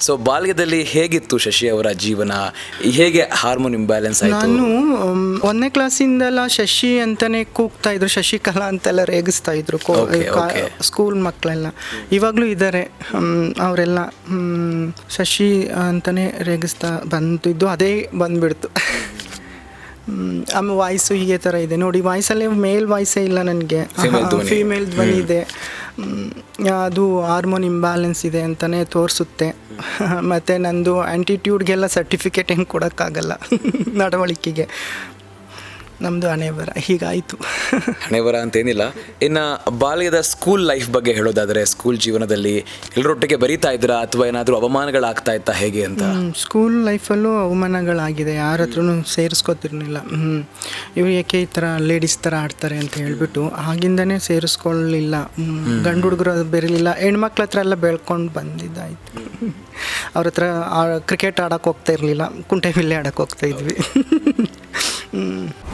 So ಬಾಲ್ಯದಲ್ಲಿ ಹೇಗಿತ್ತು ಶಶಿ ಅವರ ಜೀವನ? ಹೇಗೆ ಹಾರ್ಮೋನ್ ಇಂಬ್ಯಾಲೆನ್ಸ್ ಆಯಿತು? ನಾನು ಒಂದನೇ ಕ್ಲಾಸಿಂದೆಲ್ಲ ಶಶಿ ಅಂತಾನೆ ಕೂಗ್ತಾ ಇದ್ರು. ಶಶಿಕಲಾ ಅಂತೆಲ್ಲ ರೇಗಿಸ್ತಾ ಇದ್ರು. ಕೋ- Okay, ಕಾ- okay. ಸ್ಕೂಲ್ ಮಕ್ಕಳೆಲ್ಲ ಇವಾಗಲೂ ಇದ್ದಾರೆ. ಅವರೆಲ್ಲ ಶಶಿ ಅಂತಾನೆ ರೇಗಿಸ್ತಾ ಬಂದಿದ್ದು. ಅದೇ ಬಂದ್ಬಿಡ್ತು. ಹ್ಮ್, ಆಮೇಲೆ ವಾಯ್ಸು ಹೀಗೆ ಥರ ಇದೆ. ನೋಡಿ ವಾಯ್ಸಲ್ಲೇ ಮೇಲ್ ವಾಯ್ಸೇ ಇಲ್ಲ ನನಗೆ. Female ಧ್ವನಿ. ಫೀಮೇಲ್ ಧ್ವನಿ ಇದೆ. ಹ್ಮ್, ಅದು ಹಾರ್ಮೋನ್ ಇಂಬ್ಯಾಲೆನ್ಸ್ ಇದೆ ಅಂತಲೇ ತೋರಿಸುತ್ತೆ. ಮತ್ತು ನಂದು ಆ್ಯಂಟಿಟ್ಯೂಡ್ಗೆಲ್ಲ ಸರ್ಟಿಫಿಕೇಟ್ ಹೆಂಗೆ ಕೊಡೋಕ್ಕಾಗಲ್ಲ ನಡವಳಿಕೆಗೆ. ನಮ್ಮದು ಹಣೆ ಬರ ಹೀಗಾಯಿತು. ಹಣೆ ಬರ ಅಂತೇನಿಲ್ಲ. ಇನ್ನು ಬಾಲ್ಯದ ಸ್ಕೂಲ್ ಲೈಫ್ ಬಗ್ಗೆ ಹೇಳೋದಾದರೆ ಸ್ಕೂಲ್ ಜೀವನದಲ್ಲಿ ಎಲ್ಲರೊಟ್ಟಿಗೆ ಬರೀತಾ ಇದ್ರಾ ಅಥವಾ ಏನಾದರೂ ಅವಮಾನಗಳಾಗ್ತಾ ಇತ್ತಾ ಹೇಗೆ ಅಂತ? ಸ್ಕೂಲ್ ಲೈಫಲ್ಲೂ ಅವಮಾನಗಳಾಗಿದೆ. ಯಾರ ಹತ್ರನೂ ಸೇರಿಸ್ಕೊತಿರ್ಲಿಲ್ಲ. ಹ್ಞೂ ಇವ್ರು ಯಾಕೆ ಈ ಥರ ಲೇಡೀಸ್ ಥರ ಆಡ್ತಾರೆ ಅಂತ ಹೇಳ್ಬಿಟ್ಟು ಆಗಿಂದನೇ ಸೇರಿಸ್ಕೊಳ್ಳಿಲ್ಲ ಹ್ಮ್. ಗಂಡು ಹುಡುಗರು ಬೆರಲಿಲ್ಲ. ಹೆಣ್ಮಕ್ಳ ಹತ್ರ ಎಲ್ಲ ಬೆಳ್ಕೊಂಡು ಬಂದಿದ್ದಾಯ್ತು. ಅವ್ರ ಹತ್ರ ಕ್ರಿಕೆಟ್ ಆಡೋಕೆ ಹೋಗ್ತಾ ಇರಲಿಲ್ಲ. ಕುಂಟೆ ಬಿಲ್ಲೆ ಆಡೋಕೆ ಹೋಗ್ತಾ ಇದ್ವಿ.